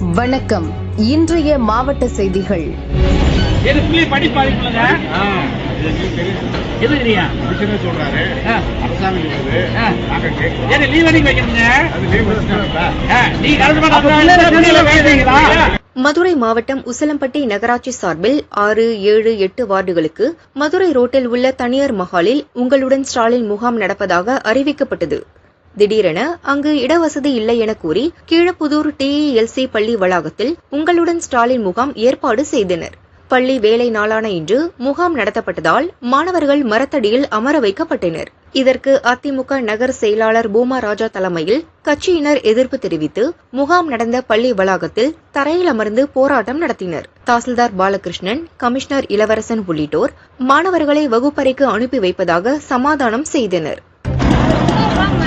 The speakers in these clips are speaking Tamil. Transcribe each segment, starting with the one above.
வணக்கம். இன்றைய மாவட்ட செய்திகள். மதுரை மாவட்டம் உசிலம்பட்டி நகராட்சி சார்பில் ஆறு ஏழு எட்டு வார்டுகளுக்கு மதுரை ரோட்டில் உள்ள தனியார் மஹாலில் உங்களுடன் ஸ்டாலின் முகாம் நடப்பதாக அறிவிக்கப்பட்டது. திடீரென அங்கு இடவசதி இல்லை என கூறி கீழப்புதூர் டிஇஎல்சி பள்ளி வளாகத்தில் உங்களுடன் ஸ்டாலின் முகாம் ஏற்பாடு செய்தனர். பள்ளி வேலை நாளான இன்று முகாம் நடத்தப்பட்டதால் மாணவர்கள் மரத்தடியில் அமர வைக்கப்பட்டனர். இதற்கு அதிமுக நகர் செயலாளர் பூமா ராஜா தலைமையில் கட்சியினர் எதிர்ப்பு தெரிவித்து முகாம் நடந்த பள்ளி வளாகத்தில் தரையில் அமர்ந்து போராட்டம் நடத்தினர். தாசில்தார் பாலகிருஷ்ணன் கமிஷனர் இளவரசன் உள்ளிட்டோர் மாணவர்களை வகுப்பறைக்கு அனுப்பி வைப்பதாக சமாதானம் செய்தனர்.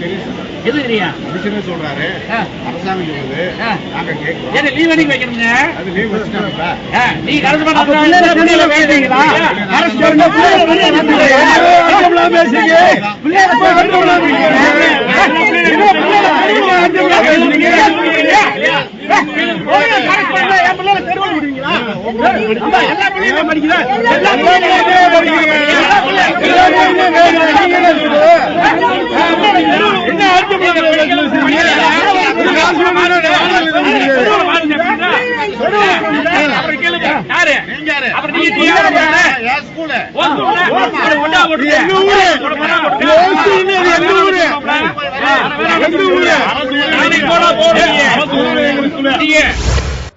தெரியும். எது இல்லையா கமிஷனர் சொல்றாரு. அரசாங்கம் சொல்லுது. நாங்க கேட்கிறோம் ஏது லீவ் அன்னைக்கு வைக்கணுங்க அது leave வச்சுட்டாங்களா? நீ கலந்து வேண்டீங்களா அப்புறம் கேளுங்க யாரு நீங்க யாரு? அப்புறம் நீங்க டிஆர் போடுங்க என் school. ஓ, சொல்லுங்க. ஒரு ஒண்ணா போடுங்க. எங்க ஊரு. ஒரு ஒண்ணா போடுங்க. எங்க ஊரு. எங்க ஊரு. எங்க ஊரு. நாளைக்கு போனா போடுங்க. நீங்க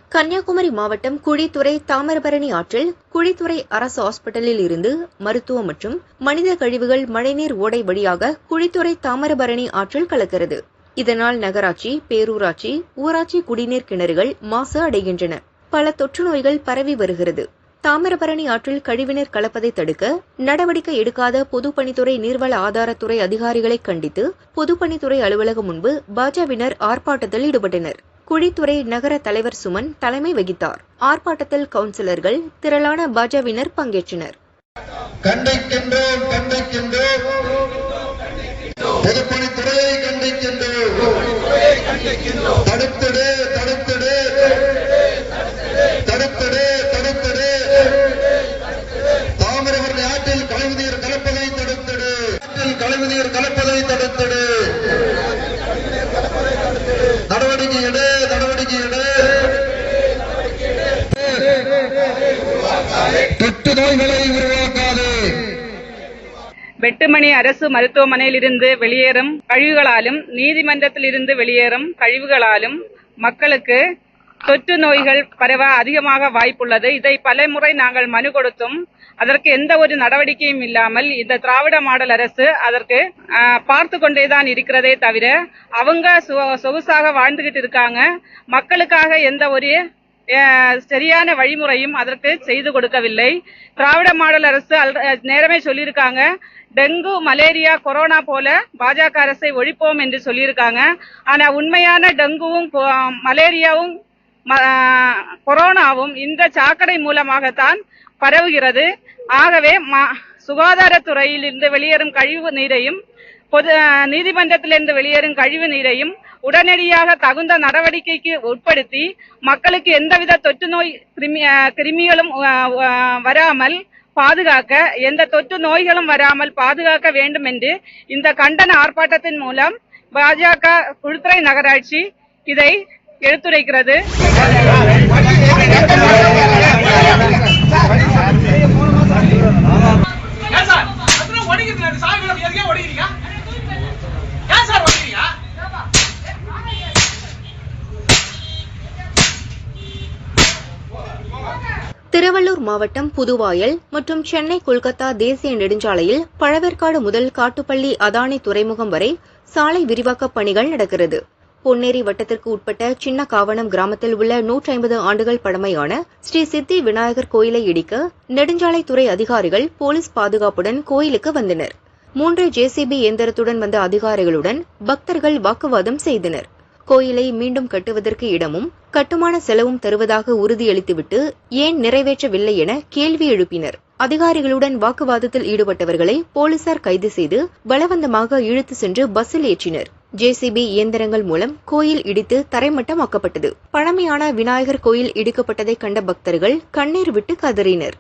கன்னியாகுமரி மாவட்டம் குழித்துறை தாமிரபரணி ஆற்றில் குழித்துறை அரசு ஹாஸ்பிட்டலில் இருந்து மருத்துவ மற்றும் மனித கழிவுகள் மழைநீர் ஓடை வழியாக குழித்துறை தாமிரபரணி ஆற்றில் கலக்கிறது. இதனால் நகராட்சி பேரூராட்சி ஊராட்சி குடிநீர் கிணறுகள் மாசு அடைகின்றன. பல தொற்று நோய்கள் பரவி வருகிறது. தாமிரபரணி ஆற்றில் கழிவுநீர் கலப்பதை தடுக்க நடவடிக்கை எடுக்காத பொதுப்பணித்துறை நீர்வள ஆதாரத்துறை அதிகாரிகளை கண்டித்து பொதுப்பணித்துறை அலுவலகம் முன்பு பாஜவினர் ஆர்ப்பாட்டத்தில் ஈடுபட்டனர். குழித்துறை நகர தலைவர் சுமன் தலைமை வகித்தார். ஆர்ப்பாட்டத்தில் கவுன்சிலர்கள் திரளான பாஜவினர் பங்கேற்றனர். தடுத்திடு. தடுத்திடு தடுத்திடு தாமிரபரணி ஆற்றில் கழிவுநீர் கலப்பதை தடுத்திடு ஆற்றில் கலப்பதை தடுத்திடு. நடவடிக்கை எடு நடவடிக்கை எடு. தொற்று நோய்களை உருவாக்காது. வெட்டுமணி அரசு மருத்துவமனையிலிருந்து வெளியேறும் கழிவுகளாலும் நீதிமன்றத்திலிருந்து வெளியேறும் கழிவுகளாலும் மக்களுக்கு தொற்று நோய்கள் பரவ அதிகமாக வாய்ப்புள்ளது. இதை பலமுறை நாங்கள் மனு கொடுத்தும் அதற்கு எந்த ஒரு நடவடிக்கையும் இல்லாமல் இந்த திராவிட மாடல் அரசு அதற்கு பார்த்து கொண்டேதான் இருக்கிறதே தவிர அவங்க சொகுசாக வாழ்ந்துகிட்டு இருக்காங்க. மக்களுக்காக எந்த ஒரு சரியான வழிமுறையும் அதற்கு செய்து கொடுக்கவில்லை. திராவிட மாடல் அரசு அல்- நேரமே சொல்லியிருக்காங்க டெங்கு மலேரியா கொரோனா போல பாஜக அரசை ஒழிப்போம் என்று சொல்லியிருக்காங்க. ஆனா உண்மையான டெங்குவும் மலேரியாவும் கொரோனாவும் இந்த சாக்கடை மூலமாகத்தான் பரவுகிறது. ஆகவே சுகாதாரத்துறையில் சுகாதாரத்துறையிலிருந்து வெளியேறும் கழிவு நீரையும் பொது நீதிமன்றத்திலிருந்து வெளியேறும் கழிவு நீரையும் உடனடியாக தகுந்த நடவடிக்கைக்கு உட்படுத்தி மக்களுக்கு எந்தவித தொற்று நோய் கிருமி கிருமிகளும் வராமல் பாதுகாக்க எந்த தொற்று நோய்களும் வராமல் பாதுகாக்க வேண்டும் என்று இந்த கண்டன ஆர்ப்பாட்டத்தின் மூலம் பாஜக குழுத்துறை நகராட்சி இதை எடுத்துரைக்கிறது. திருவள்ளூர் மாவட்டம் புதுவாயல் மற்றும் சென்னை கொல்கத்தா தேசிய நெடுஞ்சாலையில் பழவேற்காடு முதல் காட்டுப்பள்ளி அதானி துறைமுகம் வரை சாலை விரிவாக்கப் பணிகள் நடக்கிறது. பொன்னேரி வட்டத்திற்கு உட்பட்ட சின்ன காவணம் கிராமத்தில் உள்ள நூற்றி ஐம்பது ஆண்டுகள் பழமையான ஸ்ரீ சித்தி விநாயகர் கோயிலை இடிக்க நெடுஞ்சாலைத்துறை அதிகாரிகள் போலீஸ் பாதுகாப்புடன் கோயிலுக்கு வந்தனர். மூன்று ஜேசிபி இயந்திரத்துடன் வந்த அதிகாரிகளுடன் பக்தர்கள் வாக்குவாதம் செய்தனர். கோயிலை மீண்டும் கட்டுவதற்கு இடமும் கட்டுமான செலவும் தருவதாக உறுதியளித்துவிட்டு ஏன் நிறைவேற்றவில்லை என கேள்வி எழுப்பினர். அதிகாரிகளுடன் வாக்குவாதத்தில் ஈடுபட்டவர்களை போலீசார் கைது செய்து பலவந்தமாக இழுத்து சென்று பஸ்ஸில் ஏற்றினர். ஜேசிபி இயந்திரங்கள் மூலம் கோயில் இடித்து தரைமட்டமாக்கப்பட்டது. பழமையான விநாயகர் கோயில் இடிக்கப்பட்டதை கண்ட பக்தர்கள் கண்ணீர் விட்டு கதறினர்.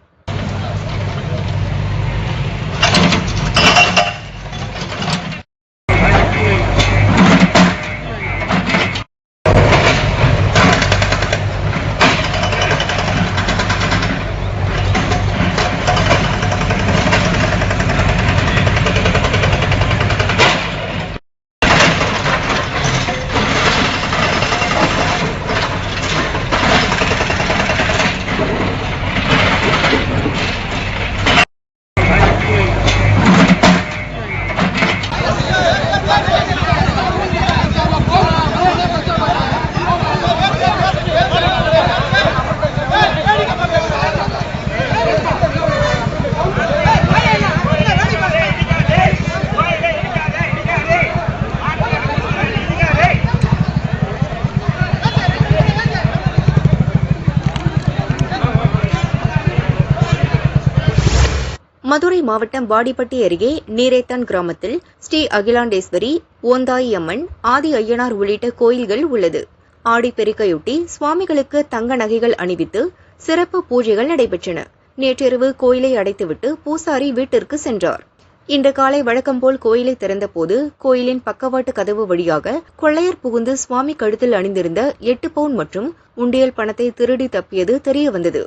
மாவட்டம் வாடிப்பட்டி அருகே நீரேத்தான் கிராமத்தில் ஸ்ரீ அகிலாண்டேஸ்வரி ஓந்தாயி அம்மன் ஆதி ஐயனார் உள்ளிட்ட கோயில்கள் உள்ளது. ஆடிப்பெருக்கையொட்டி சுவாமிகளுக்கு தங்க நகைகள் அணிவித்து சிறப்பு பூஜைகள் நடைபெற்றன. நேற்றிரவு கோயிலை அடைத்துவிட்டு பூசாரி வீட்டிற்கு சென்றார். இன்று காலை வழக்கம்போல் கோயிலை திறந்தபோது கோயிலின் பக்கவாட்டு கதவு வழியாக கொள்ளையர் புகுந்து சுவாமி கழுத்தில் அணிந்திருந்த எட்டு பவுன் மற்றும் உண்டியல் பணத்தை திருடி தப்பியது தெரியவந்தது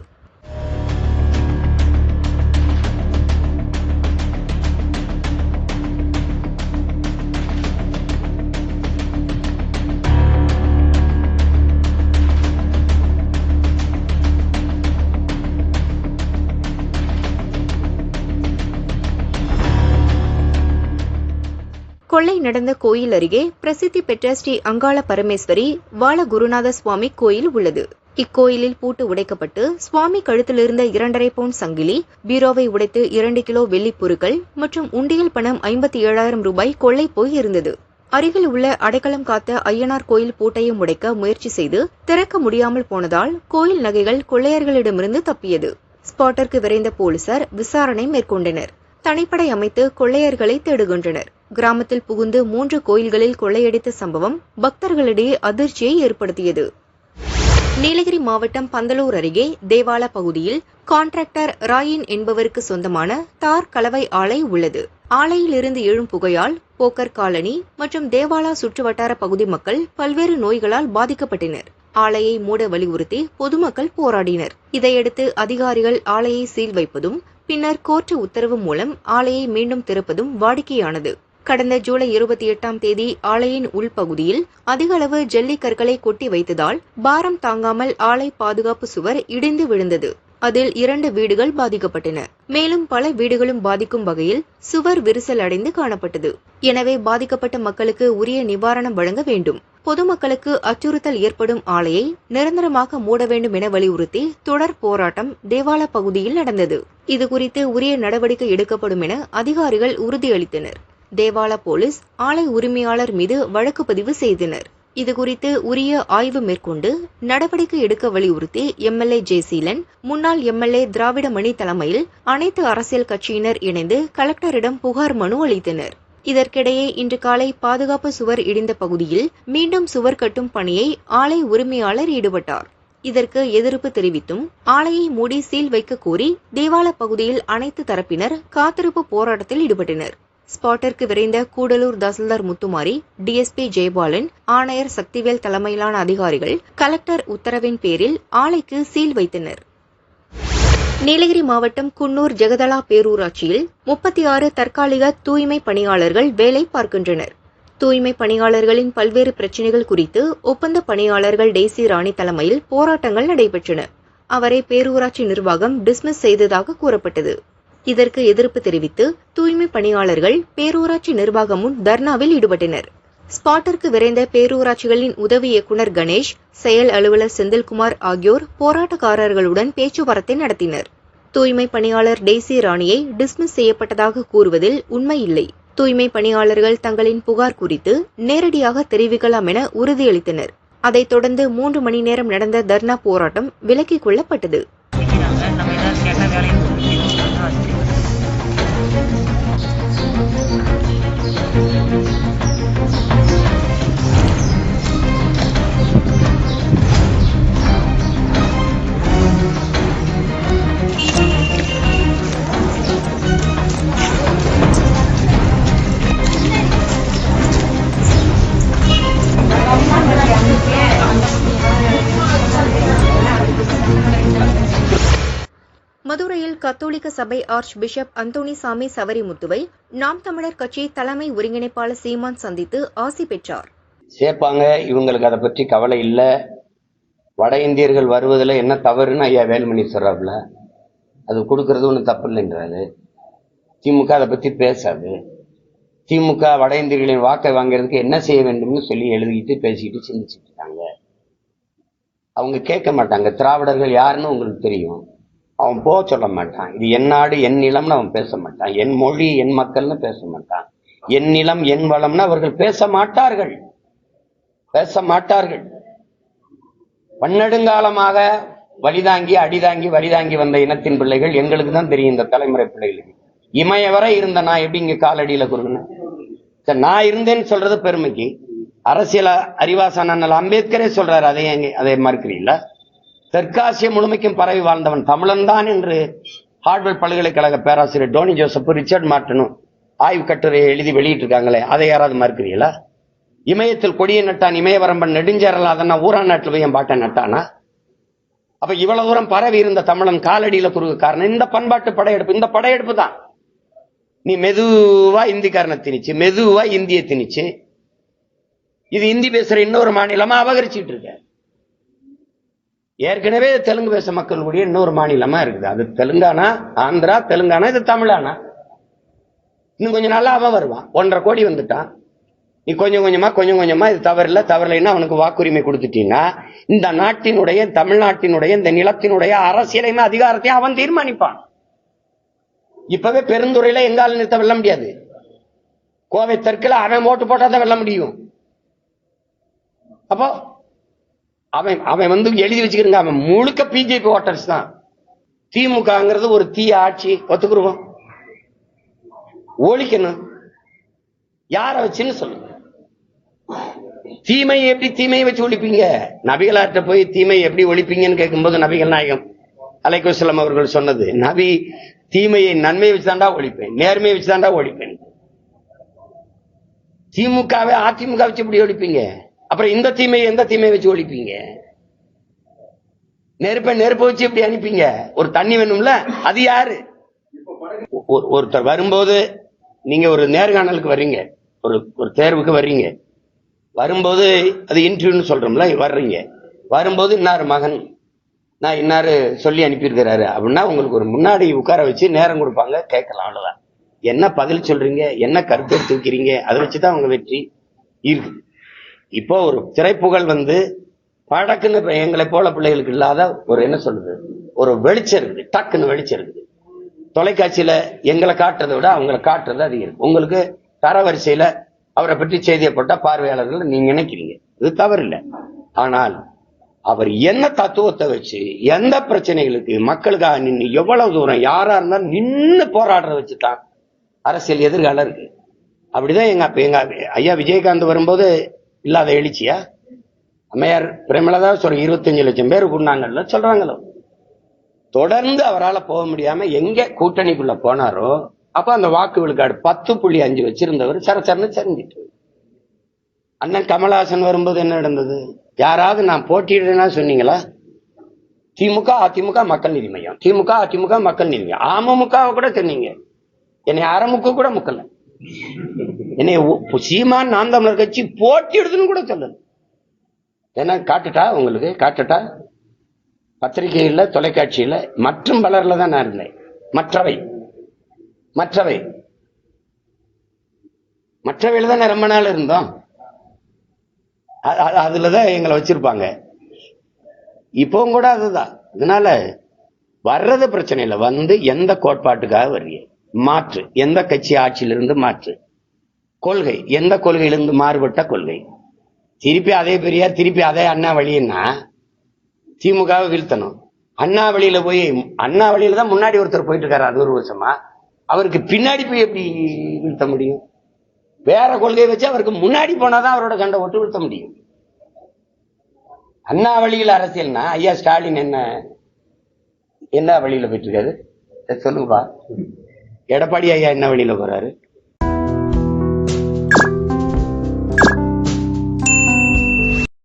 கொள்ளை நடந்த கோயில் அருகே பிரசித்தி பெற்ற ஸ்ரீ அங்காள பரமேஸ்வரி வாலகுருநாத சுவாமி கோயில் உள்ளது. இக்கோயிலில் பூட்டு உடைக்கப்பட்டு சுவாமி கழுத்திலிருந்த இரண்டரை பவுண்ட் சங்கிலி பீரோவை உடைத்து இரண்டு கிலோ வெள்ளி பொருட்கள் மற்றும் உண்டியல் பணம் ஐம்பத்தி ஏழாயிரம் ரூபாய் கொள்ளை போய் இருந்தது. அருகில் உள்ள அடைக்கலம் காத்த ஐயனார் கோயில் பூட்டையும் உடைக்க முயற்சி செய்து திறக்க முடியாமல் போனதால் கோயில் நகைகள் கொள்ளையர்களிடமிருந்து தப்பியது. ஸ்பாட்டருக்கு விரைந்த போலீசார் விசாரணை மேற்கொண்டனர். தனிப்படை அமைத்து கொள்ளையர்களை தேடுகின்றனர். கிராமத்தில் புகுந்து மூன்று கோயில்களில் கொள்ளையடித்த சம்பவம் பக்தர்களிடையே அதிர்ச்சியை ஏற்படுத்தியது. நீலகிரி மாவட்டம் பந்தலூர் அருகே தேவாலா பகுதியில் கான்ட்ராக்டர் ராயின் என்பவருக்கு சொந்தமான தார் கலவை ஆலை உள்ளது. ஆலையில் இருந்து எழும் புகையால் போக்கர் காலனி மற்றும் தேவாலா சுற்றுவட்டார பகுதி மக்கள் பல்வேறு நோய்களால் பாதிக்கப்பட்டனர். ஆலையை மூட வலியுறுத்தி பொதுமக்கள் போராடினர். இதையடுத்து அதிகாரிகள் ஆலையை சீல் வைப்பதும் பின்னர் கோர்ட்டு உத்தரவு மூலம் ஆலையை மீண்டும் திறப்பதும் வாடிக்கையானது. கடந்த ஜூலை இருபத்தி எட்டாம் தேதி ஆலையின் உள்பகுதியில் அதிக அளவு ஜல்லி கற்களை கொட்டி வைத்ததால் பாரம் தாங்காமல் ஆலை பாதுகாப்பு சுவர் இடிந்து விழுந்தது. அதில் இரண்டு வீடுகள் பாதிக்கப்பட்டன. மேலும் பல வீடுகளும் பாதிக்கும் வகையில் சுவர் விரிசல் அடைந்து காணப்பட்டது. எனவே பாதிக்கப்பட்ட மக்களுக்கு உரிய நிவாரணம் வழங்க வேண்டும். பொதுமக்களுக்கு அச்சுறுத்தல் ஏற்படும் ஆலையை நிரந்தரமாக மூட வேண்டும் என வலியுறுத்தி தொடர் போராட்டம் தேவாலா பகுதியில் நடந்தது. இதுகுறித்து உரிய நடவடிக்கை எடுக்கப்படும் என அதிகாரிகள் உறுதியளித்தனர். தேவாலா போலீஸ் ஆலை உரிமையாளர் மீது வழக்கு பதிவு செய்தனர். இதுகுறித்து உரிய ஆய்வு மேற்கொண்டு நடவடிக்கை எடுக்க வலியுறுத்தி எம்எல்ஏ ஜெயசீலன் முன்னாள் எம்எல்ஏ திராவிடமணி தலைமையில் அனைத்து அரசியல் கட்சியினர் இணைந்து கலெக்டரிடம் புகார் மனு அளித்தனர். இதற்கிடையே இன்று காலை பாதுகாப்பு சுவர் இடிந்த பகுதியில் மீண்டும் சுவர் கட்டும் பணியை ஆலை உரிமையாளர் ஈடுபட்டார். இதற்கு எதிர்ப்பு தெரிவித்தும் ஆலையை மூடி சீல் வைக்க கோரி தேவாலா பகுதியில் அனைத்து தரப்பினர் காத்திருப்பு போராட்டத்தில் ஈடுபட்டனர். ஸ்பாட்டிற்கு விரைந்த கூடலூர் தாசில்தார் முத்துமாரி டிஎஸ்பி ஜெயபாலன் ஆணையர் சக்திவேல் தலைமையிலான அதிகாரிகள் கலெக்டர் உத்தரவின் பேரில் ஆலைக்கு சீல் வைத்தனர். நீலகிரி மாவட்டம் குன்னூர் ஜெகதலா பேரூராட்சியில் முப்பத்தி ஆறு தற்காலிக தூய்மை பணியாளர்கள் வேலை பார்க்கின்றனர். தூய்மை பணியாளர்களின் பல்வேறு பிரச்சினைகள் குறித்து ஒப்பந்த பணியாளர்கள் டெய்சி ராணி தலைமையில் போராட்டங்கள் நடைபெற்றன. அவரை பேரூராட்சி நிர்வாகம் டிஸ்மிஸ் செய்ததாக கூறப்பட்டது. இதற்கு எதிர்ப்பு தெரிவித்து தூய்மை பணியாளர்கள் பேரூராட்சி நிர்வாகம் முன் தர்ணாவில் ஈடுபட்டனர். ஸ்பாட்டிற்கு விரைந்த பேரூராட்சிகளின் உதவி இயக்குநர் கணேஷ் செயல் அலுவலர் செந்தில்குமார் ஆகியோர் போராட்டக்காரர்களுடன் பேச்சுவார்த்தை நடத்தினர். தூய்மை பணியாளர் டெய்சி ராணியை டிஸ்மிஸ் செய்யப்பட்டதாக கூறுவதில் உண்மையில்லை தூய்மை பணியாளர்கள் தங்களின் புகார் குறித்து நேரடியாக தெரிவிக்கலாம் என உறுதியளித்தனர். அதைத் தொடர்ந்து மூன்று மணி நேரம் நடந்த தர்ணா போராட்டம் விலக்கிக் கொள்ளப்பட்டது. கத்தோலிக்க சபை ஆர்ச் பிஷப் அந்தோணிசாமி சவரிமுத்துவை நாம் தமிழர் கட்சி தலைமை ஒருங்கிணைப்பாளர் சீமான் சந்தித்து ஆசி பெற்றார். சேர்ப்பாங்க இவங்களுக்கு அதை பற்றி கவலை இல்லை. வட இந்தியர்கள் வருவதில் என்ன தவறுன்னு ஐயா வேலுமணி சொல்றாப்புல. அது கொடுக்கறது ஒன்றும் தப்பு இல்லைன்றாரு. திமுக அதை பற்றி பேசாது. திமுக வட இந்தியர்களின் வாக்கை வாங்குறதுக்கு என்ன செய்ய வேண்டும்னு சொல்லி எழுதிக்கிட்டு பேசிக்கிட்டு சிந்திச்சுட்டு இருக்காங்க. அவங்க கேட்க மாட்டாங்க. திராவிடர்கள் யாருன்னு உங்களுக்கு தெரியும். அவன் போக சொல்ல மாட்டான். இது என் நாடு என் நிலம்னு அவன் பேச மாட்டான். என் மொழி என் மக்கள்னு பேச மாட்டான். என் நிலம் என் வளம்னு அவர்கள் பேச மாட்டார்கள். பேச மாட்டார்கள். பன்னெடுங்காலமாக வழிதாங்கி அடிதாங்கி வழிதாங்கி வந்த இனத்தின் பிள்ளைகள் எங்களுக்கு தான் தெரியும் இந்த தலைமுறை பிள்ளைகளுக்கு. இமய வரை இருந்த நான் எப்படி இங்க காலடியில குறுகினேன்? சரி, நான் இருந்தேன்னு சொல்றது பெருமைக்கு. அரசியல் அறிவாசன் அம்பேத்கரே சொல்றாரு அதே அதே மாதிரி மறுக்கிறீங்களா தெற்காசிய முழுமைக்கும் பரவி வாழ்ந்தவன் தமிழன் தான் என்று ஹார்வர்ட் பல்கலைக்கழக பேராசிரியர் டோனி ஜோசப் ரிச்சர்ட் மார்ட்டனும் ஆய்வு கட்டுரையை எழுதி வெளியிட்டு இருக்காங்களே அதை யாராவது மறுக்கிறீங்களா இமயத்தில் கொடியை நட்டான் இமயவரம்பன் நெடுஞ்சேரலாதன்னா ஊரா நாட்டில் போய் என் பாட்டை நட்டானா? அப்ப இவ்வளவு தூரம் பரவி இருந்த தமிழன் காலடியில குறுக்கு காரணம் இந்த பண்பாட்டு படையெடுப்பு இந்த படையெடுப்பு தான். நீ மெதுவா இந்திக்காரனை திணிச்சு மெதுவா இந்திய திணிச்சு இது இந்தி பேசுற இன்னொரு மாநிலமா அபகரிச்சுட்டு இருக்க. ஏற்கனவே தெலுங்கு பேச மக்களுடைய இன்னொரு மாநிலமா இருக்குது. அது தெலுங்கானா ஆந்திரா தெலுங்கானா இது தமிழானா? இன்னும் கொஞ்சம் நாளா அவன் வருவான் ஒன்றரை கோடி வந்துட்டான் நீ கொஞ்சம் கொஞ்சமா கொஞ்சம் கொஞ்சமா இது தவறில்ல தவறில்லைன்னா அவனுக்கு வாக்குரிமை கொடுத்துட்டீங்கன்னா இந்த நாட்டினுடைய தமிழ்நாட்டினுடைய இந்த நிலத்தினுடைய அரசியலையுமே அதிகாரத்தையும் அவன் தீர்மானிப்பான். இப்பவே பெருந்துறையில எங்கால நிறுத்த வெல்ல முடியாது. கோவை தெற்குல அவன் ஓட்டு போட்டா தான் வெல்ல முடியும். அப்போ அவன் அவன் வந்து எழுதி வச்சுக்கிறங்க அவன் முழுக்க பிஜேபி ஓட்டர்ஸ் தான். திமுகங்கிறது ஒரு தீய ஆட்சி. ஒத்துக்குருவோம். ஒழிக்கணும். யார வச்சுன்னு சொல்லுங்க தீமையை எப்படி தீமையை வச்சு ஒழிப்பீங்க? நபிகளார்கிட்ட போய் தீமையை எப்படி ஒழிப்பீங்கன்னு கேட்கும்போது நபிகள் நாயகம் அலைக்குசலம் அவர்கள் சொன்னது நபி தீமையை நன்மையை வச்சு தாண்டா ஒழிப்பேன். நேர்மையை வச்சு தாண்டா ஒழிப்பேன். திமுகவை அதிமுக வச்சு எப்படி ஒழிப்பீங்க? அப்புறம் இந்த தீமையை எந்த தீமையை வச்சு ஒழிப்பீங்க? நெருப்பை நெருப்பை வச்சு எப்படி அனுப்பிங்க? ஒரு தண்ணி வேணும்ல அது யாரு? ஒரு- ஒருத்தர் வரும்போது நீங்க ஒரு நேர்காணலுக்கு வர்றீங்க ஒரு ஒரு தேர்வுக்கு வர்றீங்க. வரும்போது அது இன்டர்வியூன்னு சொல்றோம்ல வர்றீங்க. வரும்போது இன்னார் மகன் நான் இன்னாரு சொல்லி அனுப்பியிருக்கிறாரு அப்படின்னா உங்களுக்கு ஒரு முன்னாடி உட்கார வச்சு நேரம் கொடுப்பாங்க கேட்கலாம் அவ்வளோதான் என்ன பதில் சொல்றீங்க என்ன கருத்து எடுத்து வைக்கிறீங்க அதை வச்சுதான் அவங்க வெற்றி இருக்கு இப்போ ஒரு திரைப்புகழ் வந்து பழக்குன்னு எங்களை போல பிள்ளைகளுக்கு இல்லாத ஒரு என்ன சொல்றது? ஒரு வெளிச்சம் இருக்குது. டக்குன்னு வெளிச்சம் இருக்குது. தொலைக்காட்சியில எங்களை காட்டுறதை விட அவங்களை காட்டுறது அதிகம். இருக்கு உங்களுக்கு தரவரிசையில அவரை பற்றி செய்தியை போட்டா பார்வையாளர்கள் நீங்க நினைக்கிறீங்க. இது தவறில்லை. ஆனால் அவர் என்ன தத்துவத்தை வச்சு எந்த பிரச்சனைகளுக்கு மக்களுக்காக நின்று எவ்வளவு தூரம் யாரா இருந்தாலும் நின்று போராடுறத வச்சுதான் அரசியல் எதிர்காலம் இருக்கு. அப்படிதான் எங்க அப்ப எங்க ஐயா விஜயகாந்த் வரும்போது இல்லாத எழுச்சியா? அம்மையார் பிரேமலதா சொல்ற இருபத்தஞ்சு லட்சம் பேர் கூடினாங்கல்ல சொல்றாங்களோ? தொடர்ந்து அவரால் போக முடியாம எங்க கூட்டணிக்குள்ள போனாரோ அப்ப அந்த வாக்கு விழுக்காடு பத்து புள்ளி அஞ்சு வச்சிருந்தவர் சரசரன்னு சரிஞ்சிட்டு அண்ணன் கமலஹாசன் வரும்போது என்ன நடந்தது? யாராவது நான் போட்டியிடுறேன்னா சொன்னீங்களா? திமுக அதிமுக மக்கள் நீதி மையம். திமுக அதிமுக மக்கள் நீதி மையம். அமமுகவை கூட சொன்னீங்க. என்னை அறமுக கூட முக்கல. என்னை சீமான் நாம் தமிழர் கட்சி போட்டியிடுதுன்னு கூட சொல்லல. என்ன காட்டுட்டா உங்களுக்கு? காட்டுட்டா? பத்திரிகையில் தொலைக்காட்சியில் மற்றும் பலரில் தான் நான் இருந்தேன். மற்றவை. மற்றவை. மற்றவையில் தான் ரொம்ப நாள் இருந்தோம். அதில் தான் எங்களை வச்சிருப்பாங்க. இப்போவும் கூட அதுதான். அதனால வர்றது பிரச்சனை இல்லை. வந்து எந்த கோட்பாட்டுக்காக வர்றீங்க? மாற்று. எந்த கட்சி ஆட்சியிலிருந்து மாற்று. கொள்கை. எந்த கொள்கையிலிருந்து மாறுபட்ட கொள்கை? திருப்பி அதே பெரியார் திருப்பி அதே அண்ணா வழின்னா திமுகவை வீழ்த்தணும். அண்ணா வழியில போய் அண்ணா வழியில தான் முன்னாடி ஒருத்தர் போயிட்டு இருக்காரு அது ஒரு வருஷமா. அவருக்கு பின்னாடி போய் எப்படி வீழ்த்த முடியும்? வேற கொள்கையை வச்சு அவருக்கு முன்னாடி போனாதான் அவரோட கண்ட ஒட்டு வீழ்த்த முடியும். அண்ணா வழியில் அரசியல்னா ஐயா ஸ்டாலின் என்ன என்ன வழியில போயிட்டு இருக்காரு? சொல்லுங்கப்பா. எடப்பாடி ஐயா என்ன வழியில் போறாரு?